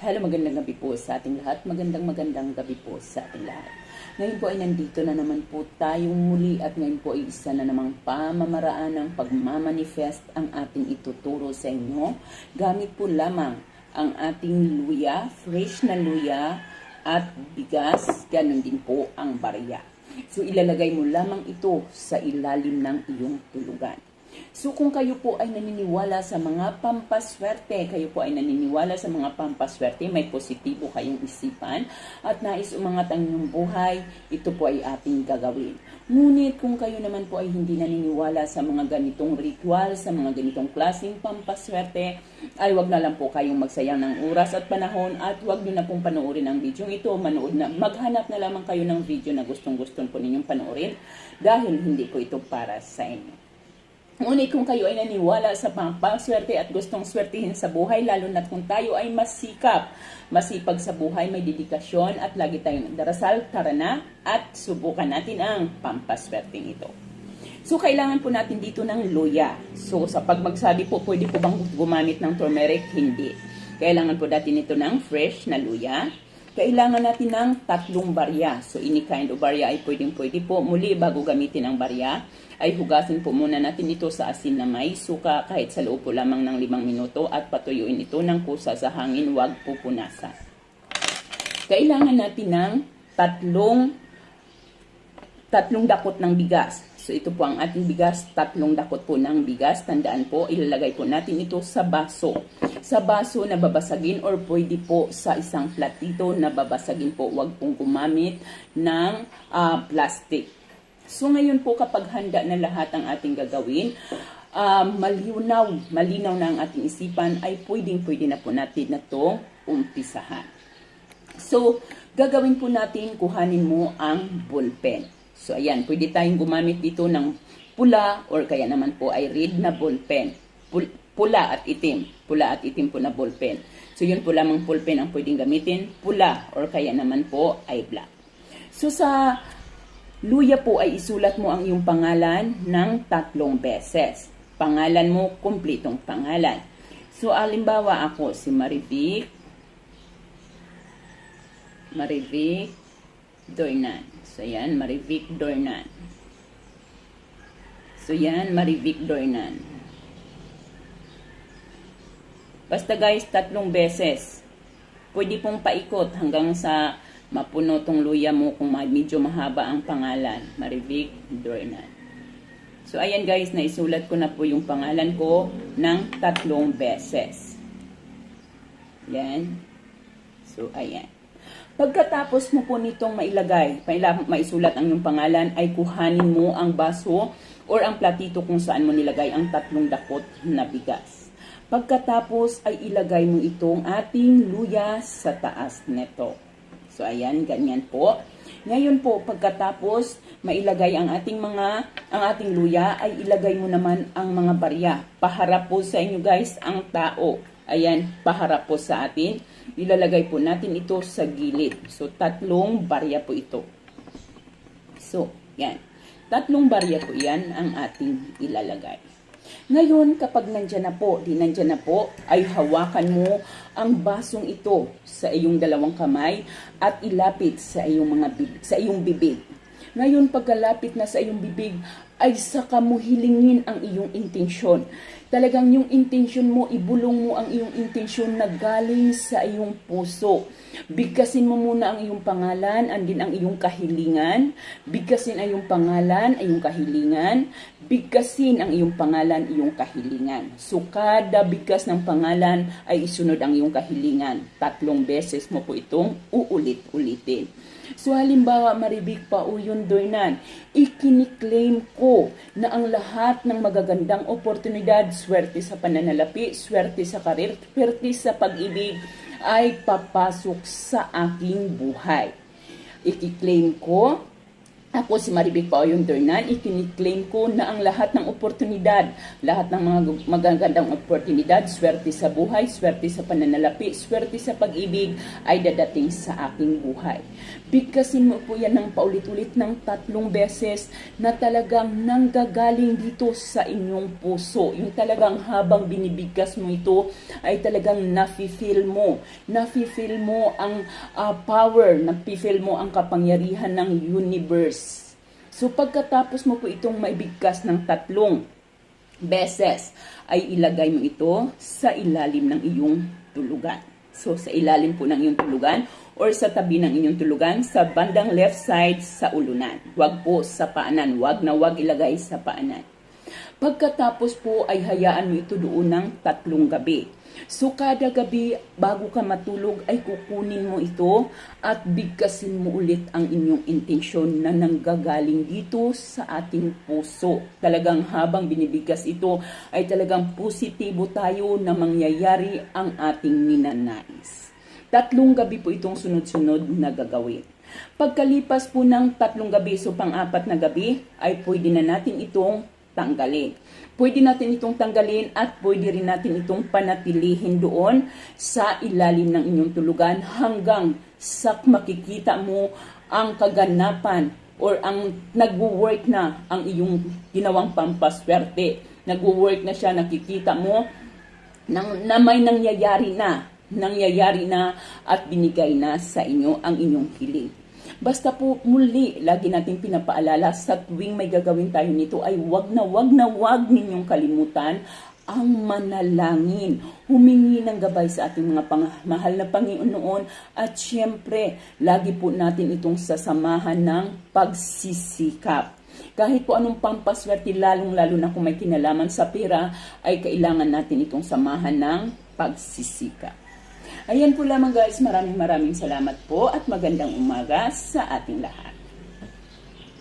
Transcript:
Hello, magandang gabi po sa ating lahat. Magandang magandang gabi po sa ating lahat. Ngayon po ay nandito na naman po tayong muli at ngayon po ay isa na namang pamamaraan ng pagmamanifest ang ating ituturo sa inyo. Gamit po lamang ang ating luya, fresh na luya at bigas, ganun din po ang barya. So ilalagay mo lamang ito sa ilalim ng iyong tulugan. So kung kayo po ay naniniwala sa mga pampaswerte, kayo po ay naniniwala sa mga pampaswerte, may positibo kayong isipan at nais umangat ang inyong buhay, ito po ay ating gagawin. Ngunit kung kayo naman po ay hindi naniniwala sa mga ganitong ritual, sa mga ganitong klaseng pampaswerte, ay wag na lang po kayong magsayang ng oras at panahon at wag nyo na pong panoorin ang video ito. Manood na, maghanap na lamang kayo ng video na gustong-gustong po ninyong panoorin dahil hindi po ito para sa inyo. Ngunit kung kayo ay naniwala sa pampaswerte at gustong swertihin sa buhay, lalo na kung tayo ay masikap, masipag sa buhay, may dedikasyon at lagi tayong darasal, tara na at subukan natin ang pampaswerteng ito. So, kailangan po natin dito ng luya. So, sa pag magsabi po, pwede po bang gumamit ng turmeric? Hindi. Kailangan po natin ito ng fresh na luya. Kailangan natin ng tatlong barya. So, any kind of barya ay pwedeng pwede po. Muli, bago gamitin ang barya, ay hugasin po muna natin ito sa asin na may suka kahit sa loob po lamang ng limang minuto at patuyuin ito ng kusa sa hangin, huwag pupunasan. Kailangan natin ng tatlong tatlong dakot ng bigas. So ito po ang ating bigas, tatlong dakot po ng bigas. Tandaan po, ilalagay po natin ito sa baso. Sa baso na babasagin or pwede po sa isang platito na babasagin po. Huwag pong gumamit ng uh, plastic. So ngayon po kapag handa na lahat ang ating gagawin, uh, malinaw, malinaw na ang ating isipan, ay pwedeng pwede na po natin na to umpisahan. So, gagawin po natin, kuhanin mo ang ballpen. So, ayan, pwede tayong gumamit dito ng pula or kaya naman po ay red na ballpen. Pula at itim. Pula at itim po na ballpen. So, yun po lamang ballpen ang pwedeng gamitin. Pula or kaya naman po ay black. So, sa luya po ay isulat mo ang iyong pangalan ng tatlong beses. Pangalan mo, kumpletong pangalan. So, alimbawa ako si Marivic. Marivic Dornan. So, yan, Marivic Dornan. So, yan, Marivic Dornan. Basta guys, tatlong beses. Pwede pong paikot hanggang sa mapuno tong luya mo kung medyo mahaba ang pangalan. Marivic Dornan. So, ayan guys, naisulat ko na po yung pangalan ko ng tatlong beses. Yan. So, ayan. Pagkatapos mo po nitong mailagay, maisulat ang iyong pangalan, ay kuhanin mo ang baso or ang platito kung saan mo nilagay ang tatlong dakot na bigas. Pagkatapos ay ilagay mo itong ating luya sa taas neto. So ayan, ganyan po. Ngayon po, pagkatapos mailagay ang ating mga ang ating luya ay ilagay mo naman ang mga barya. Paharap po sa inyo guys ang tao. Ayan, paharap po sa atin. Ilalagay po natin ito sa gilid. So, tatlong barya po ito. So, yan. Tatlong barya po yan ang ating ilalagay. Ngayon, kapag nandyan na po, di nandyan na po, ay hawakan mo ang basong ito sa iyong dalawang kamay at ilapit sa iyong mga bibig, sa iyong bibig. Ngayon, pagkalapit na sa iyong bibig, ay saka mo hilingin ang iyong intensyon. Talagang yung intensyon mo, ibulong mo ang iyong intensyon na galing sa iyong puso. Bigkasin mo muna ang iyong pangalan, andin ang iyong kahilingan. Bigkasin ang iyong pangalan, ang iyong kahilingan. Bigkasin ang iyong pangalan, iyong kahilingan. So, kada bigkas ng pangalan ay isunod ang iyong kahilingan. Tatlong beses mo po itong uulit-ulitin. So halimbawa, maribig pa o yun doynan, ikiniklaim ko na ang lahat ng magagandang oportunidad, swerte sa pananalapi, swerte sa karir, swerte sa pag-ibig, ay papasok sa aking buhay. Ikiklaim ko Ako si Maribig Paoyong Dornan, ikiniklaim ko na ang lahat ng oportunidad, lahat ng mga magagandang oportunidad, swerte sa buhay, swerte sa pananalapi, swerte sa pag-ibig ay dadating sa aking buhay. Bigkasin mo po yan ng paulit-ulit ng tatlong beses na talagang nanggagaling dito sa inyong puso. Yung talagang habang binibigkas mo ito ay talagang nafe-feel mo. Nafe-feel mo ang ah, power, nafe-feel mo ang kapangyarihan ng universe. So pagkatapos mo po itong maibigkas ng tatlong beses, ay ilagay mo ito sa ilalim ng iyong tulugan. So sa ilalim po ng iyong tulugan or sa tabi ng inyong tulugan sa bandang left side sa ulunan. Huwag po sa paanan. Huwag na huwag ilagay sa paanan. Pagkatapos po ay hayaan mo ito doon ng tatlong gabi. So kada gabi bago ka matulog ay kukunin mo ito at bigkasin mo ulit ang inyong intensyon na nanggagaling dito sa ating puso. Talagang habang binibigkas ito ay talagang positibo tayo na mangyayari ang ating ninanais. Tatlong gabi po itong sunod-sunod na gagawin. Pagkalipas po ng tatlong gabi, so pang-apat na gabi, ay pwede na natin itong tanggalin. Pwede natin itong tanggalin at pwede rin natin itong panatilihin doon sa ilalim ng inyong tulugan hanggang sa makikita mo ang kaganapan or ang nagwo-work na ang iyong ginawang pampaswerte. Nagwo-work na siya, nakikita mo nang, na may nangyayari na, nangyayari na at binigay na sa inyo ang inyong hiling. Basta po muli, lagi natin pinapaalala sa tuwing may gagawin tayo nito ay wag na wag na wag ninyong kalimutan ang manalangin, humingi ng gabay sa ating mga mahal na Panginoon at syempre, lagi po natin itong sasamahan ng pagsisikap. Kahit po anong pampaswerte, lalong-lalo na kung may kinalaman sa pera, ay kailangan natin itong samahan ng pagsisikap. Ayan po lamang guys, maraming maraming salamat po at magandang umaga sa ating lahat.